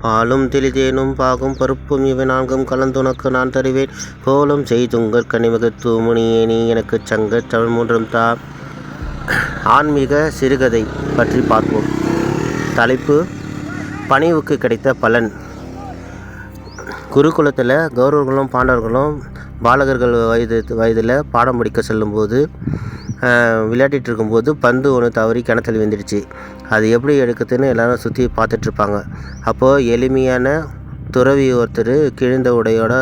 பாலும் தெளிதேனும் பாகும் பருப்பும் இவை நான்கும் கலந்துனக்கு நான் தருவேன். கோலம் செய்துங்கள் கனிமிகத் தூமுனியே நீ எனக்குச் சங்க தமிழ் மூன்றும் தா. ஆன்மீக சிறுகதை பற்றி பார்ப்போம். தலைப்பு பணிவுக்கு கிடைத்த பலன். குருகுலத்தில் கௌரவர்களும் பாண்டவர்களும் பாலகர்கள் வயது வயதில் பாடம் படிக்க செல்லும்போது விளையாடிட்டு இருக்கும்போது பந்து ஒன்று தவறி கிணத்துல விழுந்துடுச்சு. அது எப்படி எடுக்குதுன்னு எல்லோரும் சுற்றி பார்த்துட்ருப்பாங்க. அப்போது எளிமையான துறவி ஒருத்தர் கிழிந்த உடையோட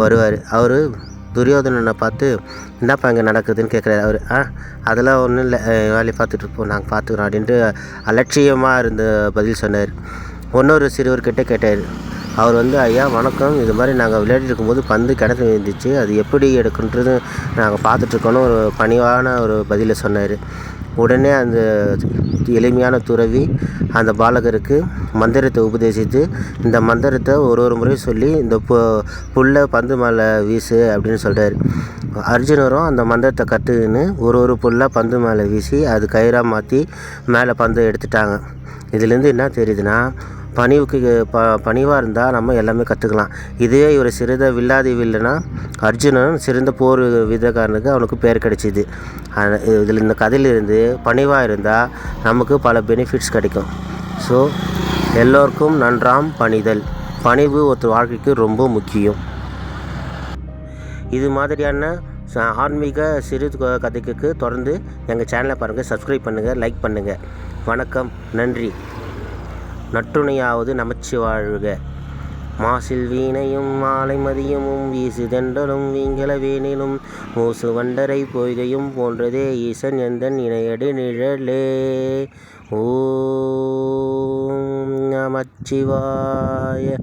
வருவார். அவர் துரியோதனனை பார்த்து என்னப்பா இங்கே நடக்குதுன்னு கேட்குறாரு அவர் ஆ அதெல்லாம் ஒன்றும் இல்லை. வேலையை பார்த்துட்டு இருப்போம் நாங்கள் பார்த்துக்குறோம். அப்படின்ட்டு அலட்சியமாக இருந்த பதில் சொன்னார். இன்னொரு சிறுவர்கிட்ட கேட்டார். அவர் வந்து ஐயா வணக்கம். இது மாதிரி நாங்கள் விளையாடிட்டு இருக்கும்போது பந்து கிணத்துல விழுந்துச்சு. அது எப்படி எடுக்குன்றது நாங்கள் பார்த்துட்ருக்கோன்னு ஒரு பணிவான ஒரு பதிலை சொன்னார். உடனே அந்த எளிமையான துறவி அந்த பாலகருக்கு மந்திரத்தை உபதேசித்து இந்த மந்திரத்தை ஒரு ஒரு முறை சொல்லி இந்த பு புல்லை பந்து மேலே வீசு அப்படின்னு சொல்கிறார் அர்ஜுனரும் அந்த மந்திரத்தை கற்றுக்கின்னு ஒரு ஒரு புல்லாக பந்து மேலே வீசி அது கயிறாக மாற்றி மேலே பந்து எடுத்துட்டாங்க. இதுலேருந்து என்ன தெரியுதுன்னா பணிவுக்கு ப பணிவாக இருந்தால் நம்ம எல்லாமே கற்றுக்கலாம் இதுவே இவர் சிறந்த வில்லாதி வில்லைனா அர்ஜுனன் சிறந்த போர் விதக்காரனுக்கு அவனுக்கு பேர் கிடைச்சிது. இதில் இந்த கதையிலிருந்து பணிவாக இருந்தால் நமக்கு பல பெனிஃபிட்ஸ் கிடைக்கும். ஸோ எல்லோருக்கும் நன்றாம் பணிதல். பணிவு ஒருத்தர் வாழ்க்கைக்கு ரொம்ப முக்கியம். இது மாதிரியான ச- ஆன்மீக சிறு கதைக்கு தொடர்ந்து எங்கள் சேனலை பாருங்கள் சப்ஸ்கிரைப் பண்ணுங்கள் லைக் பண்ணுங்கள் வணக்கம் நன்றி. நற்றுணையாவது நமச்சிவாழ்க மாசில் வீணையும் மாலை மதியமும் வீசு தெண்டலும் வீங்கல வேணிலும் மூசு வண்டரை பொய்கையும் போன்றதே ஈசன் எந்தன் இணையடி நிழலே. ஓ நமச்சிவாய.